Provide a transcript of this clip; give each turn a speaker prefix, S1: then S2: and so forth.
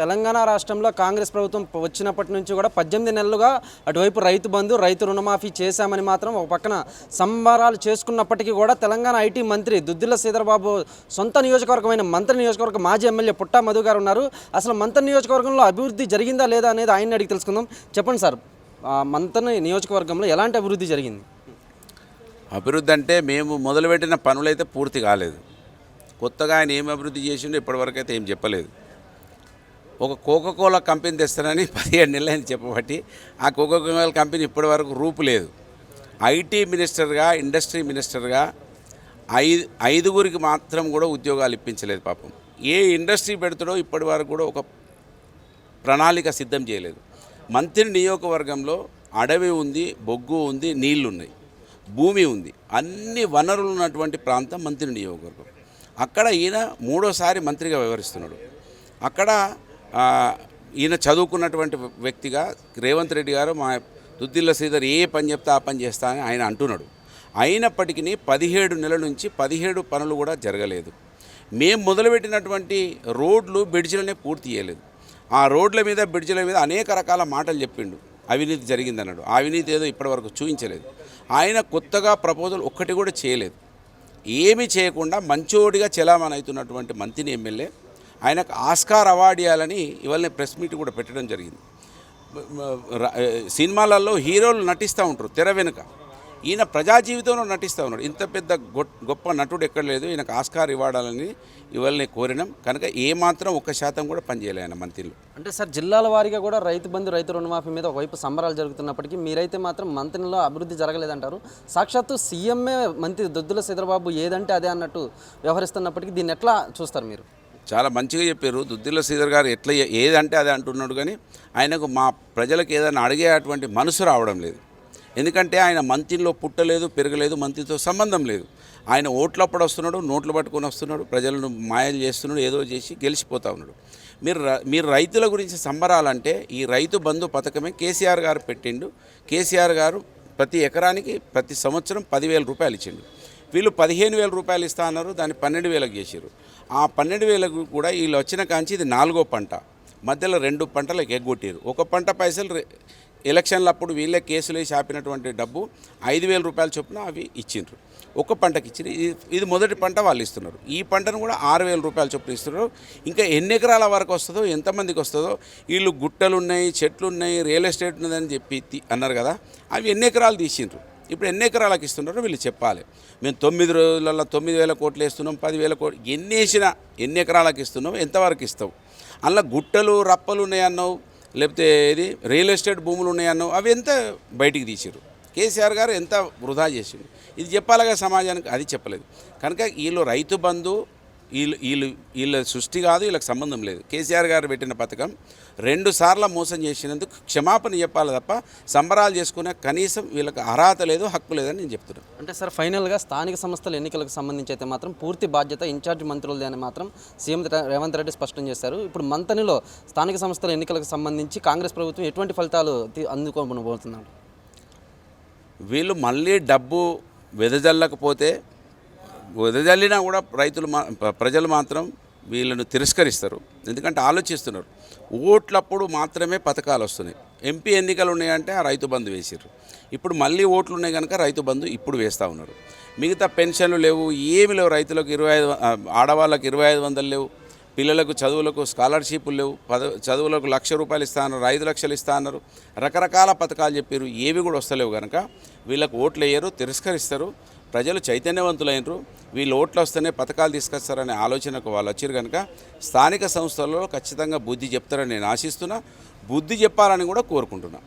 S1: తెలంగాణ రాష్ట్రంలో కాంగ్రెస్ ప్రభుత్వం వచ్చినప్పటి నుంచి కూడా పద్దెనిమిది నెలలుగా అటువైపు రైతు బంధు రైతు రుణమాఫీ చేశామని మాత్రం ఒక పక్కన సంబరాలు చేసుకున్నప్పటికీ కూడా తెలంగాణ ఐటీ మంత్రి దుద్దిల్ల శ్రీధరబాబు సొంత నియోజకవర్గమైన మంత్రి నియోజకవర్గ మాజీ ఎమ్మెల్యే పుట్టా మధు గారు ఉన్నారు. అసలు మంత్రి నియోజకవర్గంలో అభివృద్ధి జరిగిందా లేదా అనేది ఆయన అడిగి తెలుసుకుందాం. చెప్పండి సార్ మంత్రి నియోజకవర్గంలో ఎలాంటి అభివృద్ధి జరిగింది?
S2: అభివృద్ధి అంటే మేము మొదలుపెట్టిన పనులైతే పూర్తి కాలేదు. కొత్తగా ఆయన ఏం అభివృద్ధి చేసిండో ఇప్పటివరకు అయితే ఏం చెప్పలేదు. ఒక కోకోకోలా కంపెనీ తెస్తానని పదిహేడు నెలలు చెప్పబట్టి ఆ కోకోకోలా కంపెనీ ఇప్పటివరకు రూపు లేదు. ఐటీ మినిస్టర్గా ఇండస్ట్రీ మినిస్టర్గా ఐదు ఐదుగురికి మాత్రం కూడా ఉద్యోగాలు ఇప్పించలేదు పాపం. ఏ ఇండస్ట్రీ పెడతాడో ఇప్పటి వరకు కూడా ఒక ప్రణాళిక సిద్ధం చేయలేదు. మంత్రి నియోజకవర్గంలో అడవి ఉంది బొగ్గు ఉంది నీళ్ళున్నాయి భూమి ఉంది. అన్ని వనరులు ఉన్నటువంటి ప్రాంతం మంత్రి నియోజకవర్గం. అక్కడ ఈయన మూడోసారి మంత్రిగా వ్యవహరిస్తున్నాడు. అక్కడ ఈయన చదువుకున్నటువంటి వ్యక్తిగా రేవంత్ రెడ్డి గారు మా దుద్దిల్ల శ్రీధర్ ఏ పని చెప్తే ఆ పని చేస్తా అని ఆయన అంటున్నాడు. అయినప్పటికీ పదిహేడు నెలల నుంచి పదిహేడు పనులు కూడా జరగలేదు. మేము మొదలుపెట్టినటువంటి రోడ్లు బ్రిడ్జిలనే పూర్తి చేయలేదు. ఆ రోడ్ల మీద బ్రిడ్జిల మీద అనేక రకాల మాటలు చెప్పిండు. అవినీతి జరిగిందన్నాడు. అవినీతి ఏదో ఇప్పటివరకు చూపించలేదు. ఆయన కొత్తగా ప్రపోజల్ ఒక్కటి కూడా చేయలేదు. ఏమీ చేయకుండా మంచోడిగా చలామణి అవుతున్నటువంటి మంత్రి ఎమ్మెల్యే ఆయనకు ఆస్కార్ అవార్డు ఇవ్వాలని ఇవాళ ప్రెస్ మీట్ కూడా పెట్టడం జరిగింది. సినిమాలలో హీరోలు నటిస్తూ ఉంటారు తెర వెనుక. ఈయన ప్రజా జీవితంలో నటిస్తూ ఉన్నాడు. ఇంత పెద్ద గొప్ప నటుడు ఎక్కడ లేదు. ఈయనకు ఆస్కార్ ఇవ్వాలని ఇవాళ కోరినాం. కనుక ఏమాత్రం ఒక్క శాతం కూడా పనిచేయలే ఆయన మంత్రిలో.
S1: అంటే సార్ జిల్లాల వారీగా కూడా రైతు బంధు రైతు రుణమాఫీ మీద ఒకవైపు సంబరాలు జరుగుతున్నప్పటికీ మీరైతే మాత్రం మంత్రిలో అభివృద్ధి జరగలేదంటారు. సాక్షాత్తు సీఎంఏ మంత్రి దొద్దుల సిద్రబాబు ఏదంటే అదే అన్నట్టు వ్యవహరిస్తున్నప్పటికీ దీన్ని ఎట్లా చూస్తారు మీరు?
S2: చాలా మంచిగా చెప్పారు. దుద్దిల్ల శ్రీధర్ గారు ఎట్లా ఏదంటే అదే అంటున్నాడు కానీ ఆయనకు మా ప్రజలకు ఏదైనా అడిగేటువంటి మనసు రావడం లేదు. ఎందుకంటే ఆయన మంత్రిలో పుట్టలేదు పెరగలేదు మంత్రితో సంబంధం లేదు. ఆయన ఓట్లప్పుడు వస్తున్నాడు నోట్లు పట్టుకొని వస్తున్నాడు ప్రజలను మాయలు చేస్తున్నాడు ఏదో చేసి గెలిచిపోతా ఉన్నాడు. మీరు మీరు రైతుల గురించి సంబరాలంటే ఈ రైతు బంధు పథకమే కేసీఆర్ గారు పెట్టిండు. కేసీఆర్ గారు ప్రతి ఎకరానికి ప్రతి సంవత్సరం పదివేల రూపాయలు ఇచ్చిండు. వీళ్ళు పదిహేను వేల రూపాయలు ఇస్తా అన్నారు దాన్ని పన్నెండు వేలకు చేసారు ఆ పన్నెండు వేలకు కూడా వీళ్ళు వచ్చిన కాంచి ఇది నాలుగో పంట. మధ్యలో రెండు పంటలకు ఎగ్గొట్టారు ఒక పంట పైసలు ఎలక్షన్ల అప్పుడు వీళ్ళే కేసులు వేసి ఆపినటువంటి డబ్బు ఐదు వేల రూపాయల చొప్పున అవి ఇచ్చిండ్రు. ఒక పంటకి ఇచ్చిన ఇది మొదటి పంట వాళ్ళు ఇస్తున్నారు. ఈ పంటను కూడా ఆరు వేల రూపాయలు చొప్పున ఇస్తున్నారు. ఇంకా ఎన్ని ఎకరాల వరకు వస్తుందో ఎంతమందికి వస్తుందో వీళ్ళు గుట్టలు ఉన్నాయి చెట్లు ఉన్నాయి రియల్ ఎస్టేట్ ఉన్నదని చెప్పి అన్నారు కదా అవి ఎన్ని ఎకరాలు తీసిండ్రు? ఇప్పుడు ఎన్ని ఎకరాలకు ఇస్తున్నారో వీళ్ళు చెప్పాలి. మేము తొమ్మిది రోజులలో తొమ్మిది వేల కోట్లు వేస్తున్నాం పదివేల కోట్లు ఎన్ని వేసినా ఎన్ని ఎకరాలకు ఇస్తున్నావు ఎంతవరకు ఇస్తావు అందులో గుట్టలు రప్పలు ఉన్నాయన్నావు లేకపోతే ఇది రియల్ ఎస్టేట్ భూములు ఉన్నాయన్నావు అవి ఎంత బయటికి తీసిరు కేసీఆర్ గారు ఎంత వృధా చేసిండు? ఇది చెప్పాలిగా సమాజానికి? అది చెప్పలేదు. కనుక వీళ్ళు రైతు బంధు వీళ్ళు వీళ్ళు వీళ్ళ సృష్టి కాదు వీళ్ళకి సంబంధం లేదు. కేసీఆర్ గారు పెట్టిన పథకం రెండు సార్లు మోసం చేసినందుకు క్షమాపణ చెప్పాలి తప్ప సంబరాలు చేసుకునే కనీసం వీళ్ళకి అర్హత లేదు హక్కు లేదని నేను చెప్తున్నాను.
S1: అంటే సార్ ఫైనల్గా స్థానిక సంస్థల ఎన్నికలకు సంబంధించి అయితే మాత్రం పూర్తి బాధ్యత ఇన్ఛార్జ్ మంత్రులదే అని మాత్రం సీఎం రేవంత్ రెడ్డి స్పష్టం చేశారు. ఇప్పుడు మంతనిలో స్థానిక సంస్థల ఎన్నికలకు సంబంధించి కాంగ్రెస్ ప్రభుత్వం ఎటువంటి ఫలితాలు అందుకోబోతున్నారు?
S2: వీళ్ళు మళ్ళీ డబ్బు వెదజల్లకపోతే వెదజల్లినా కూడా రైతులు మా ప్రజలు మాత్రం వీళ్ళను తిరస్కరిస్తారు. ఎందుకంటే ఆలోచిస్తున్నారు. ఓట్లప్పుడు మాత్రమే పథకాలు వస్తున్నాయి. ఎంపీ ఎన్నికలు ఉన్నాయంటే ఆ రైతు బంధు వేసారు ఇప్పుడు మళ్ళీ ఓట్లు ఉన్నాయి కనుక రైతు బంధు ఇప్పుడు వేస్తూ ఉన్నారు. మిగతా పెన్షన్లు లేవు ఏమి లేవు రైతులకు ఇరవై ఐదు ఆడవాళ్ళకి ఇరవై ఐదు వందలు లేవు పిల్లలకు చదువులకు స్కాలర్షిప్లు లేవు పద చదువులకు లక్ష రూపాయలు ఇస్తా అన్నారు ఐదు లక్షలు ఇస్తా అన్నారు రకరకాల పథకాలు చెప్పారు ఏవి కూడా వస్తలేవు కనుక వీళ్ళకు ఓట్లు వేయరు తిరస్కరిస్తారు. ప్రజలు చైతన్యవంతులైనరు. వీళ్ళు ఓట్లు వస్తేనే పథకాలు తీసుకొస్తారనే ఆలోచనకు వాళ్ళు వచ్చారు కనుక స్థానిక సంస్థలలో ఖచ్చితంగా బుద్ధి చెప్తారని నేను ఆశిస్తున్నా. బుద్ధి చెప్పాలని కూడా కోరుకుంటున్నా.